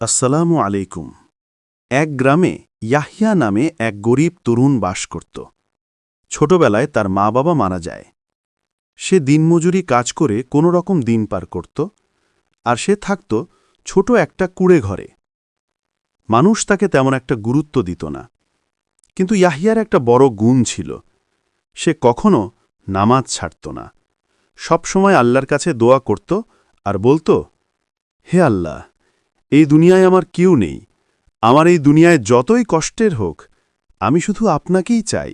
আসসালামু আলাইকুম। এক গ্রামে ইয়াহিয়া নামে এক গরিব তরুণ বাস করত। ছোটবেলায় তার মা বাবা মারা যায়। সে দিনমজুরি কাজ করে কোনো রকম দিন পার করত আর সে থাকত ছোট একটা কুড়ে ঘরে। মানুষ তাকে তেমন একটা গুরুত্ব দিত না। কিন্তু ইয়াহিয়ার একটা বড় গুণ ছিল। সে কখনো নামাজ ছাড়ত না। সবসময় আল্লাহর কাছে দোয়া করত আর বলতো, হে আল্লাহ এই দুনিয়ায় আমার কেউ নেই। আমার এই দুনিয়ায় যতই কষ্টের হোক, আমি শুধু আপনাকেই চাই।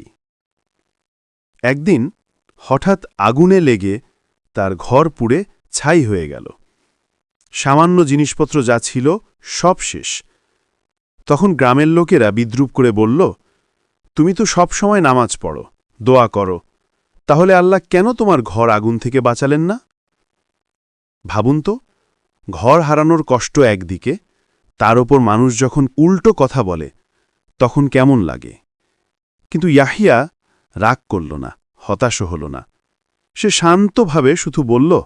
একদিন হঠাৎ আগুনে লেগে তার ঘর পুড়ে ছাই হয়ে গেল। সামান্য জিনিসপত্র যা ছিল সব শেষ। তখন গ্রামের লোকেরা বিদ্রুপ করে বলল, তুমি তো সব সময় নামাজ পড়ো, দোয়া করো। তাহলে আল্লাহ কেন তোমার ঘর আগুন থেকে বাঁচালেন না? ভাবুন তো ঘর হারানোর কষ্ট একদিকে, তার ওপর মানুষ যখন উল্টো কথা বলে, তখন কেমন লাগে? কিন্তু ইয়াহিয়া রাগ করল না হতাশ হল না। সে শান্তভাবে শুধু বলল,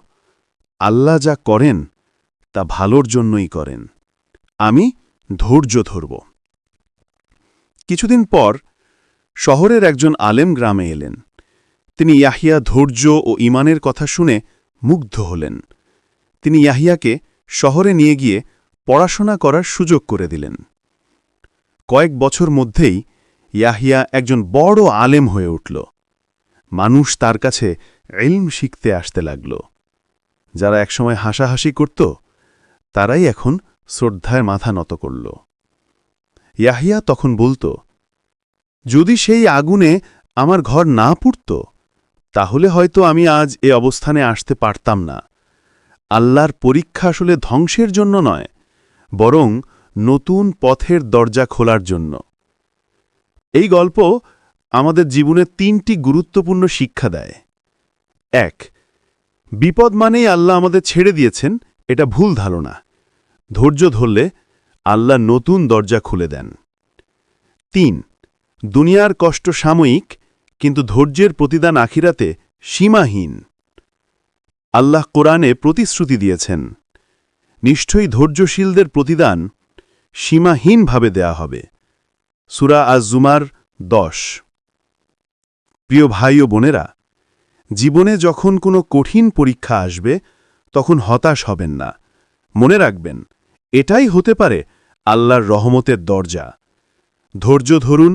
আল্লাহ যা করেন, তা ভালোর জন্যই করেন। আমি ধৈর্য ধরব। কিছুদিন পর শহরের একজন আলেম গ্রামে এলেন। তিনি ইয়াহিয়া ধৈর্য ও ইমানের কথা শুনে মুগ্ধ হলেন। তিনি ইয়াহিয়াকে শহরে নিয়ে গিয়ে পড়াশোনা করার সুযোগ করে দিলেন। কয়েক বছর মধ্যেই ইয়াহিয়া একজন বড় আলেম হয়ে উঠল। মানুষ তার কাছে এলম শিখতে আসতে লাগল। যারা একসময় হাসাহাসি করত, তারাই এখন শ্রদ্ধায় মাথা নত করল। ইয়াহিয়া তখন বলত, যদি সেই আগুনে আমার ঘর না পুড়ত, তাহলে হয়তো আমি আজ এ অবস্থানে আসতে পারতাম না। আল্লাহর পরীক্ষা আসলে ধ্বংসের জন্য নয়, বরং নতুন পথের দরজা খোলার জন্য। এই গল্প আমাদের জীবনে তিনটি গুরুত্বপূর্ণ শিক্ষা দেয়। এক, বিপদ মানেই আল্লাহ আমাদের ছেড়ে দিয়েছেন, এটা ভুল ধারণা। ধৈর্য ধরলে আল্লাহ নতুন দরজা খুলে দেন। তিন, দুনিয়ার কষ্ট সাময়িক, কিন্তু ধৈর্যের প্রতিদান আখিরাতে সীমাহীন। আল্লাহ কোরআনে প্রতিশ্রুতি দিয়েছেন। নিশ্চয়ই ধৈর্যশীলদের প্রতিদান সীমাহীনভাবে দেয়া হবে। সুরা আজ জুমার দশ। প্রিয় ভাই ও বোনেরা, জীবনে যখন কোনো কঠিন পরীক্ষা আসবে, তখন হতাশ হবেন না। মনে রাখবেন, এটাই হতে পারে আল্লাহর রহমতের দরজা। ধৈর্য ধরুন,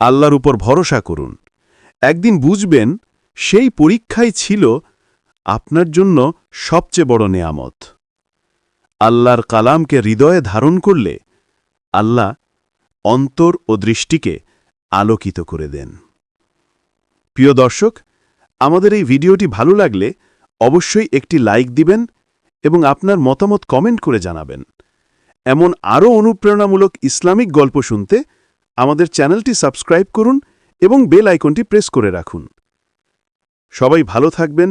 আল্লাহর উপর ভরসা করুন। একদিন বুঝবেন, সেই পরীক্ষাই ছিল আপনার জন্য সবচেয়ে বড় নেয়ামত। আল্লাহর কালামকে হৃদয়ে ধারণ করলে আল্লাহ অন্তর ও দৃষ্টিকে আলোকিত করে দেন। প্রিয় দর্শক, আমাদের এই ভিডিওটি ভালো লাগলে অবশ্যই একটি লাইক দিবেন এবং আপনার মতামত কমেন্ট করে জানাবেন। এমন আরও অনুপ্রেরণামূলক ইসলামিক গল্প শুনতে আমাদের চ্যানেলটি সাবস্ক্রাইব করুন এবং বেল আইকনটি প্রেস করে রাখুন। সবাই ভালো থাকবেন